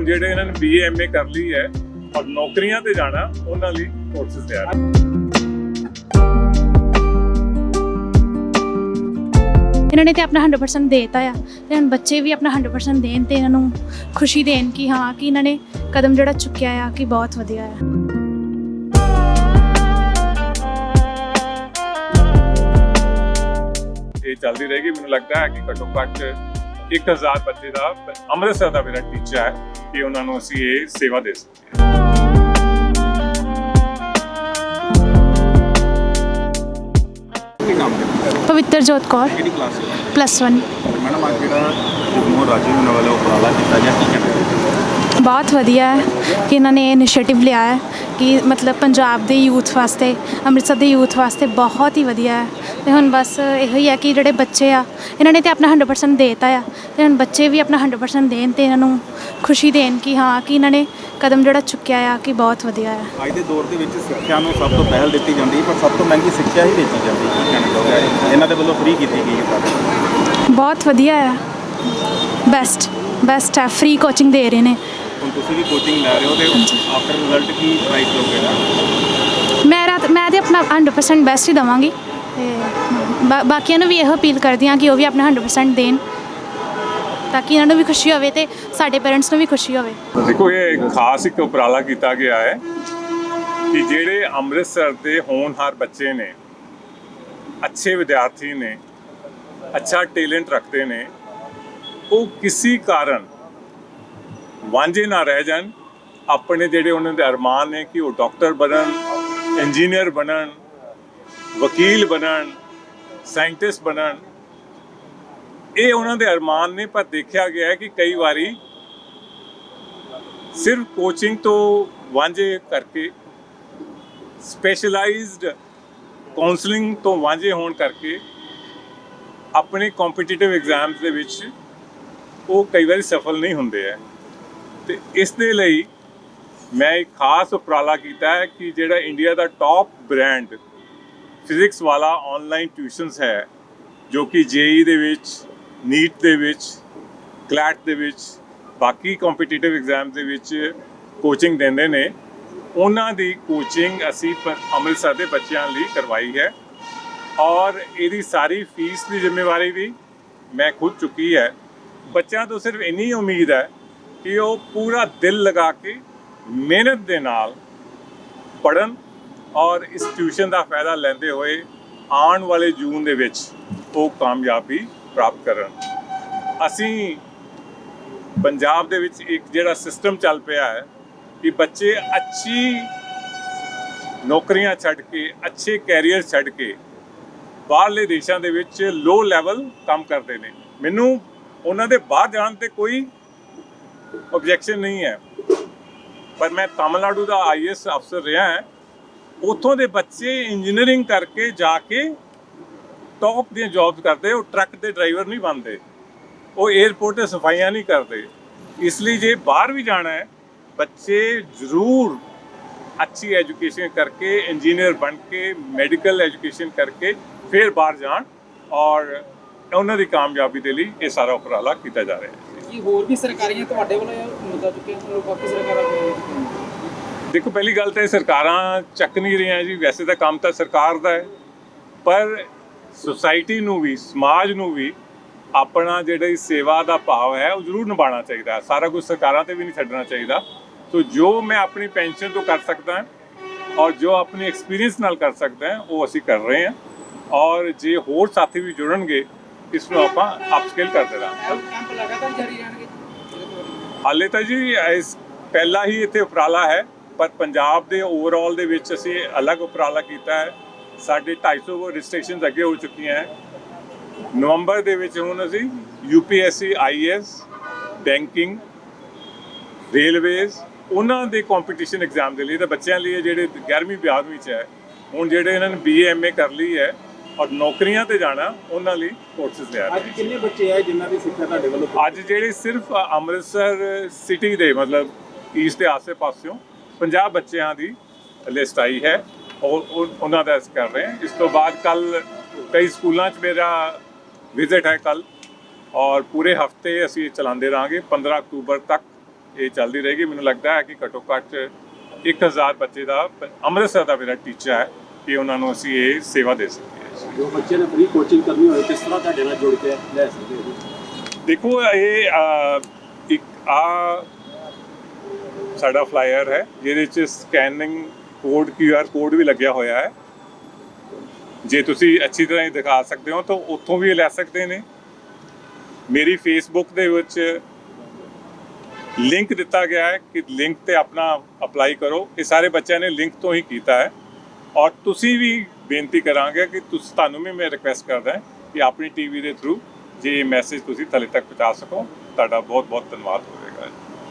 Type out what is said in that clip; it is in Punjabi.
ਹੁਣ ਜਿਹੜੇ ਇਹਨਾਂ ਨੇ ਬੀਏ ਐਮਏ ਕਰ ਲਈ ਹੈ ਔਰ ਨੌਕਰੀਆਂ ਤੇ ਜਾਣਾ ਉਹਨਾਂ ਲਈ ਕੋਰਸਸ ਤਿਆਰ ਇਹਨਾਂ ਨੇ ਤੇ ਆਪਣਾ 100% ਦੇਤਾ ਆ। ਤੇ ਹੁਣ ਬੱਚੇ ਵੀ ਆਪਣਾ 100% ਦੇਣ ਤੇ ਇਹਨਾਂ ਨੂੰ ਖੁਸ਼ੀ ਦੇਣ ਕਿ ਹਾਂ ਕਿ ਇਹਨਾਂ ਨੇ ਕਦਮ ਜਿਹੜਾ ਚੁੱਕਿਆ ਆ ਕਿ ਬਹੁਤ ਵਧੀਆ ਆ। ਇਹ ਚੱਲਦੀ ਰਹੇਗੀ। ਮੈਨੂੰ ਲੱਗਦਾ ਹੈ ਕਿ ਘੱਟੋ ਘੱਟ 1000 ਬੱਚੇ ਦਾ ਅੰਮ੍ਰਿਤਸਰ ਦਾ ਮੇਰਾ ਟੀਚਾ ਹੈ ਕਿ ਉਹਨਾਂ ਨੂੰ ਅਸੀਂ ਇਹ ਸੇਵਾ ਦੇ ਕਰਦੇ ਹੋ? ਪਵਿੱਤਰ ਜੋਤ ਕੌਰ। ਕਿਹੜੀ ਕਲਾਸ ਹੈ ਪਲੱਸ 1 ਮੈਡਮ ਅੱਜ ਜਿਹੜਾ ਜਗਮੋਹਨ ਰਾਜੂ ਵੱਲੋਂ ਉਪਰਾਲਾ ਕੀਤਾ ਗਿਆ ਕੀ ਕਹਿਣਾ ਚਾਹੁੰਦੇ ਬਹੁਤ ਵਧੀਆ ਹੈ ਕਿ ਇਹਨਾਂ ਨੇ ਇਨੀਸ਼ੀਏਟਿਵ ਲਿਆ ਹੈ ਕਿ ਮਤਲਬ ਪੰਜਾਬ ਦੇ ਯੂਥ ਵਾਸਤੇ ਅੰਮ੍ਰਿਤਸਰ ਦੇ ਯੂਥ ਵਾਸਤੇ ਬਹੁਤ ਹੀ ਵਧੀਆ ਹੈ। ਤੇ ਹੁਣ ਬਸ ਇਹੋ ਹੀ ਹੈ ਕਿ ਜਿਹੜੇ ਬੱਚੇ ਆ ਇਹਨਾਂ ਨੇ ਤੇ ਆਪਣਾ 100% ਦੇਤਾ ਆ। ਤੇ ਹੁਣ ਬੱਚੇ ਵੀ ਆਪਣਾ 100% ਦੇਣ ਤੇ ਇਹਨਾਂ ਨੂੰ ਖੁਸ਼ੀ ਦੇਣ ਕਿ ਹਾਂ ਕਿ ਇਹਨਾਂ ਨੇ ਕਦਮ ਜਿਹੜਾ ਚੁੱਕਿਆ ਆ ਕਿ ਬਹੁਤ ਵਧੀਆ ਹੈ ਅੱਜ ਦੇ ਦੌਰ ਦੇ ਵਿੱਚ ਸਿੱਖਿਆ ਨੂੰ ਸਭ ਤੋਂ ਪਹਿਲ ਦਿੱਤੀ ਜਾਂਦੀ ਹੈ ਪਰ ਸਭ ਤੋਂ ਮਹਿੰਗੀ ਸਿੱਖਿਆ ਹੀ ਵੇਚੀ ਜਾਂਦੀ। ਹੈ ਕੀ ਕਹਿਣਾ ਚਾਹੁੰਦੇ ਇਹਨਾਂ ਦੇ ਵੱਲੋਂ ਫ੍ਰੀ ਕੀਤੀ ਗਈ ਹੈ ਬਹੁਤ ਵਧੀਆ ਹੈ ਬੈਸਟ ਬੈਸਟ ਹੈ ਫ੍ਰੀ ਕੋਚਿੰਗ ਦੇ ਰਹੇ ਨੇ। ਹੁਣ ਤੁਸੀਂ ਵੀ ਕੋਚਿੰਗ ਲੈ ਰਹੇ ਹੋ ਤੇ ਆਫਟਰ ਰਿਜ਼ਲਟ ਕੀ ਲੋਗੇ ਨਾ ਮੇਰਾ ਮੈਂ ਤੇ ਆਪਣਾ 100% ਬੈਸਟ ਹੀ ਦਵਾਂਗੀ। ਤੇ ਬਾ- ਬਾਕੀਆਂ ਨੂੰ ਵੀ ਇਹੋ ਅਪੀਲ ਕਰਦੀ ਹਾਂ ਕਿ ਉਹ ਵੀ ਆਪਣਾ 100% ਦੇਣ ਤਾਂ ਕਿ ਇਹਨਾਂ ਨੂੰ ਵੀ ਖੁਸ਼ੀ ਹੋਵੇ ਤੇ ਸਾਡੇ ਪੇਰੈਂਟਸ ਨੂੰ ਵੀ ਖੁਸ਼ੀ ਹੋਵੇ। ਦੇਖੋ, ਇਹ ਇੱਕ ਖਾਸ ਇੱਕ ਉਪਰਾਲਾ ਕੀਤਾ ਗਿਆ ਹੈ ਕਿ ਜਿਹੜੇ ਅੰਮ੍ਰਿਤਸਰ ਦੇ ਹੋਣਹਾਰ ਬੱਚੇ ਨੇ, ਅੱਛੇ ਵਿਦਿਆਰਥੀ ਨੇ, ਅੱਛਾ ਟੈਲੈਂਟ ਰੱਖਦੇ ਨੇ, ਉਹ ਕਿਸੇ ਕਾਰਨ ਵਾਂਝੇ ਨਾ ਰਹਿ ਜਾਣ, ਆਪਣੇ ਜਿਹੜੇ ਉਹਨਾਂ ਦੇ ਅਰਮਾਨ ਨੇ ਕਿ ਉਹ ਡਾਕਟਰ ਬਣਨ ਇੰਜੀਨੀਅਰ ਬਣਨ ਵਕੀਲ ਬਣਨ ਸਾਇੰਟਿਸਟ ਬਣਨ। ਇਹ ਉਹਨਾਂ ਦੇ ਅਰਮਾਨ ਨੇ, ਪਰ ਦੇਖਿਆ ਗਿਆ ਹੈ ਕਿ ਕਈ ਵਾਰੀ ਸਿਰਫ ਕੋਚਿੰਗ ਤੋਂ ਵਾਂਝੇ ਕਰਕੇ ਸਪੈਸ਼ਲਾਈਜ਼ਡ ਕਾਉਂਸਲਿੰਗ ਤੋਂ ਵਾਂਝੇ ਹੋਣ ਕਰਕੇ ਆਪਣੇ ਕੰਪੀਟੀਟਿਵ ਐਗਜ਼ਾਮਸ ਦੇ ਵਿੱਚ ਉਹ ਕਈ ਵਾਰੀ ਸਫਲ ਨਹੀਂ ਹੁੰਦੇ ਹੈ। ਤੇ ਇਸ ਦੇ ਲਈ ਮੈਂ ਇੱਕ ਖਾਸ ਉਪਰਾਲਾ ਕੀਤਾ ਹੈ ਕਿ ਜਿਹੜਾ ਇੰਡੀਆ ਦਾ ਟਾਪ ਬ੍ਰਾਂਡ ਫਿਜ਼ਿਕਸ ਵਾਲਾ ਆਨਲਾਈਨ ਟਿਊਸ਼ਨਸ ਹੈ, ਜੋ ਕਿ ਜੇਈ ਦੇ ਵਿੱਚ ਨੀਟ ਦੇ ਵਿੱਚ ਕਲੈਟ ਦੇ ਵਿੱਚ, ਬਾਕੀ ਕੰਪੀਟੀਟਿਵ ਐਗਜ਼ਾਮ ਦੇ ਵਿੱਚ ਕੋਚਿੰਗ ਦਿੰਦੇ ਨੇ। ਉਹਨਾਂ ਦੀ ਕੋਚਿੰਗ ਅਸੀਂ ਅੰਮ੍ਰਿਤਸਰ ਦੇ ਬੱਚਿਆਂ ਲਈ ਕਰਵਾਈ ਹੈ। ਔਰ ਇਹਦੀ ਸਾਰੀ ਫੀਸ ਦੀ ਜ਼ਿੰਮੇਵਾਰੀ ਵੀ ਮੈਂ ਖੁਦ ਚੁੱਕੀ ਹੈ। ਬੱਚਿਆਂ ਤੋਂ ਸਿਰਫ ਇੰਨੀ ਉਮੀਦ ਹੈ ਕਿ ਉਹ ਪੂਰਾ ਦਿਲ ਲਗਾ ਕੇ ਮਿਹਨਤ ਦੇ ਨਾਲ ਪੜਨ ਔਰ ਇਸ ਟਿਊਸ਼ਨ ਦਾ ਫਾਇਦਾ ਲੈਂਦੇ ਹੋਏ ਆਉਣ ਵਾਲੇ ਜੂਨ ਦੇ ਵਿੱਚ ਉਹ ਕਾਮਯਾਬੀ ਪ੍ਰਾਪਤ ਕਰਨ। ਅਸੀਂ ਪੰਜਾਬ ਦੇ ਵਿੱਚ ਇੱਕ ਜਿਹੜਾ ਸਿਸਟਮ ਚੱਲ ਪਿਆ ਹੈ ਕਿ ਬੱਚੇ ਅੱਛੀ ਨੌਕਰੀਆਂ ਛੱਡ ਕੇ, ਅੱਛੇ ਕੈਰੀਅਰ ਛੱਡ ਕੇ ਬਾਹਰਲੇ ਦੇਸ਼ਾਂ ਦੇ ਵਿੱਚ ਲੋ ਲੈਵਲ ਕੰਮ ਕਰਦੇ ਨੇ। ਮੈਨੂੰ ਉਹਨਾਂ ਦੇ ਬਾਹਰ ਜਾਣ ਤੇ ਕੋਈ ਆਬਜੈਕਸ਼ਨ ਨਹੀਂ ਹੈ। ਪਰ ਮੈਂ ਤਾਮਿਲਨਾਡੂ ਦਾ ਆਈਐਸ ਅਫਸਰ ਰਿਹਾ ਹਾਂ। ਉੱਥੋਂ ਦੇ ਬੱਚੇ ਇੰਜੀਨੀਅਰਿੰਗ ਕਰਕੇ ਜਾ ਕੇ ਟੌਪ ਦੀਆਂ ਜੌਬਸ ਕਰਦੇ, ਉਹ ਟਰੱਕ ਦੇ ਡਰਾਈਵਰ ਨਹੀਂ ਬਣਦੇ। ਉਹ 에ਅਰਪੋਰਟ ਤੇ ਸਫਾਈਆਂ ਨਹੀਂ ਕਰਦੇ। ਇਸ ਲਈ ਜੇ ਬਾਹਰ ਵੀ ਜਾਣਾ ਹੈ, ਬੱਚੇ ਜ਼ਰੂਰ ਅੱਛੀ ਐਜੂਕੇਸ਼ਨ ਕਰਕੇ ਇੰਜੀਨੀਅਰ ਬਣ ਕੇ ਮੈਡੀਕਲ ਐਜੂਕੇਸ਼ਨ ਕਰਕੇ ਫਿਰ ਬਾਹਰ ਜਾਣ ਔਰ ਉਹਨਾਂ ਦੀ ਕਾਮਯਾਬੀ ਦੇ ਲਈ ਇਹ ਸਾਰਾ ਉਪਰਾਲਾ ਕੀਤਾ ਜਾ ਰਿਹਾ ਹੈ। ਕੀ ਹੋਰ ਵੀ ਸਰਕਾਰੀਆਂ ਤੁਹਾਡੇ ਵੱਲੋਂ ਮੁੱਦਾ ਚੁੱਕਿਆ ਤੁਹਾਨੂੰ ਬਾਕੀ ਸਰਕਾਰਾਂ ਦੇਖੋ ਪਹਿਲੀ ਗੱਲ ਤਾਂ ਇਹ ਸਰਕਾਰਾਂ ਚੱਕ ਨਹੀਂ ਰਹੀਆਂ ਜੀ। ਵੈਸੇ ਤਾਂ ਕੰਮ ਤਾਂ ਸਰਕਾਰ ਦਾ ਹੈ। ਪਰ ਸੁਸਾਇਟੀ ਨੂੰ ਵੀ ਸਮਾਜ ਨੂੰ ਵੀ ਆਪਣਾ ਜਿਹੜੀ ਸੇਵਾ ਦਾ ਭਾਵ ਹੈ ਉਹ ਜ਼ਰੂਰ ਨਿਭਾਉਣਾ ਚਾਹੀਦਾ ਸਾਰਾ ਕੁਝ ਸਰਕਾਰਾਂ ਤੇ ਵੀ ਨਹੀਂ ਛੱਡਣਾ ਚਾਹੀਦਾ। ਸੋ ਜੋ ਮੈਂ ਆਪਣੀ ਪੈਨਸ਼ਨ ਤੋਂ ਕਰ ਸਕਦਾ ਹਾਂ ਔਰ ਜੋ ਆਪਣੇ ਐਕਸਪੀਰੀਅੰਸ ਨਾਲ ਕਰ ਸਕਦਾ ਹਾਂ ਉਹ ਅਸੀਂ ਕਰ ਰਹੇ ਹਾਂ। ਔਰ ਜੇ ਹੋਰ ਸਾਥੀ ਵੀ ਜੁੜਨਗੇ ਇਸ ਨੂੰ ਆਪਾਂ ਅਪਸਕੇਲ ਕਰਦੇ ਰਹਾਂਗੇ। ਕੈਂਪ ਲਗਾਤਾਰ ਜਾਰੀ ਰਹਿਣਗੇ? ਹਾਲੇ ਤਾਂ ਜੀ ਇਸ ਪਹਿਲਾ ਹੀ ਇੱਥੇ ਉਪਰਾਲਾ ਹੈ। ਪਰ ਪੰਜਾਬ ਦੇ ਓਵਰਆਲ ਦੇ ਵਿੱਚ ਅਸੀਂ ਅਲੱਗ ਉਪਰਾਲਾ ਕੀਤਾ ਹੈ। ਸਾਡੇ 250 ਰਜਿਸਟ੍ਰੇਸ਼ਨਸ ਅੱਗੇ ਹੋ ਚੁੱਕੀਆਂ ਹੈ। ਨਵੰਬਰ ਦੇ ਵਿੱਚ ਹੁਣ ਅਸੀਂ ਯੂਪੀਐਸਸੀ ਆਈਐਸ ਬੈਂਕਿੰਗ ਰੇਲਵੇਜ਼ ਉਹਨਾਂ ਦੇ ਕੰਪੀਟੀਸ਼ਨ ਐਗਜ਼ਾਮ ਦੇ ਲਈ ਤਾਂ ਬੱਚਿਆਂ ਲਈ ਜਿਹੜੇ 11ਵੀਂ 12ਵੀਂ ਚ ਹੈ ਹੁਣ ਜਿਹੜੇ ਇਹਨਾਂ ਨੇ ਬੀਏ ਐਮਏ ਕਰ ਲਈ ਹੈ ਔਰ ਨੌਕਰੀਆਂ ਤੇ ਜਾਣਾ ਉਹਨਾਂ ਲਈ ਕੋਰਸਸ ਲਿਆ ਅੱਜ ਕਿੰਨੇ ਬੱਚੇ ਆਏ ਜਿਨ੍ਹਾਂ ਦੀ ਸਿੱਖਿਆ ਤੁਹਾਡੇ ਵੱਲੋਂ ਅੱਜ ਜਿਹੜੇ ਸਿਰਫ ਅੰਮ੍ਰਿਤਸਰ ਸਿਟੀ ਦੇ ਮਤਲਬ ਈਸਟ ਦੇ ਆਸੇ-ਪਾਸਿਓਂ 50 ਬੱਚਿਆਂ ਦੀ ਲਿਸਟ ਆਈ ਹੈ। ਔਰ ਉਹ- ਉਹਨਾਂ ਦਾ ਅਸੀਂ ਕਰ ਰਹੇ ਹਾਂ। ਇਸ ਤੋਂ ਬਾਅਦ ਕੱਲ ਕਈ ਸਕੂਲਾਂ 'ਚ ਮੇਰਾ ਵਿਜ਼ਿਟ ਹੈ ਕੱਲ। ਔਰ ਪੂਰੇ ਹਫ਼ਤੇ ਅਸੀਂ ਇਹ ਚਲਾਉਂਦੇ ਰਹਾਂਗੇ। 15 ਅਕਤੂਬਰ ਤੱਕ ਇਹ ਚੱਲਦੀ ਰਹੇਗੀ। ਮੈਨੂੰ ਲੱਗਦਾ ਹੈ ਕਿ ਘੱਟੋ ਘੱਟ 1000 ਬੱਚੇ ਦਾ ਅੰਮ੍ਰਿਤਸਰ ਦਾ ਮੇਰਾ ਟੀਚਾ ਹੈ ਕਿ ਉਹਨਾਂ ਨੂੰ ਅਸੀਂ ਇਹ ਸੇਵਾ ਦੇ ਸਕੀਏ। ਜੋ ਬੱਚੇ ਨੇ ਫ੍ਰੀ ਕੋਚਿੰਗ ਕਰਨੀ ਹੋਵੇ ਕਿਸ ਤਰ੍ਹਾਂ ਤੁਹਾਡੇ ਨਾਲ ਜੁੜ ਕੇ ਲੈ ਸਕਦੇ ਹੋ? ਦੇਖੋ ਇਹ ਇੱਕ ਆ ਸਾਡਾ ਫਲਾਇਰ ਹੈ, ਜਿਹਦੇ ਚ ਸਕੈਨਿੰਗ ਕੋਡ QR ਕੋਡ ਵੀ ਲੱਗਿਆ ਹੋਇਆ ਹੈ। ਜੇ ਤੁਸੀਂ ਅੱਛੀ ਤਰ੍ਹਾਂ ਹੀ ਦਿਖਾ ਸਕਦੇ ਹੋ, ਤਾਂ ਉੱਥੋਂ ਵੀ ਇਹ ਲੈ ਸਕਦੇ ਨੇ। ਮੇਰੀ ਫੇਸਬੁੱਕ ਦੇ ਵਿੱਚ ਲਿੰਕ ਦਿੱਤਾ ਗਿਆ ਹੈ ਕਿ ਲਿੰਕ ਤੇ ਆਪਣਾ ਅਪਲਾਈ ਕਰੋ। ਇਹ ਸਾਰੇ ਬੱਚਿਆਂ ਨੇ ਲਿੰਕ ਤੋਂ ਹੀ ਕੀਤਾ ਹੈ। ਔਰ ਤੁਸੀਂ ਵੀ ਬੇਨਤੀ ਕਰਾਂਗੇ ਕਿ ਤੁਸੀਂ, ਤੁਹਾਨੂੰ ਵੀ ਮੈਂ ਰਿਕੁਐਸਟ ਕਰਦਾ ਹਾਂ ਕਿ ਆਪਣੀ ਟੀਵੀ ਦੇ ਥਰੂ ਜੇ ਇਹ ਮੈਸੇਜ ਤੁਸੀਂ ਥਲੇ ਤੱਕ ਪਹੁੰਚਾ ਸਕੋ, ਤੁਹਾਡਾ ਬਹੁਤ ਬਹੁਤ ਧੰਨਵਾਦ। ਹੋਵੇਗਾ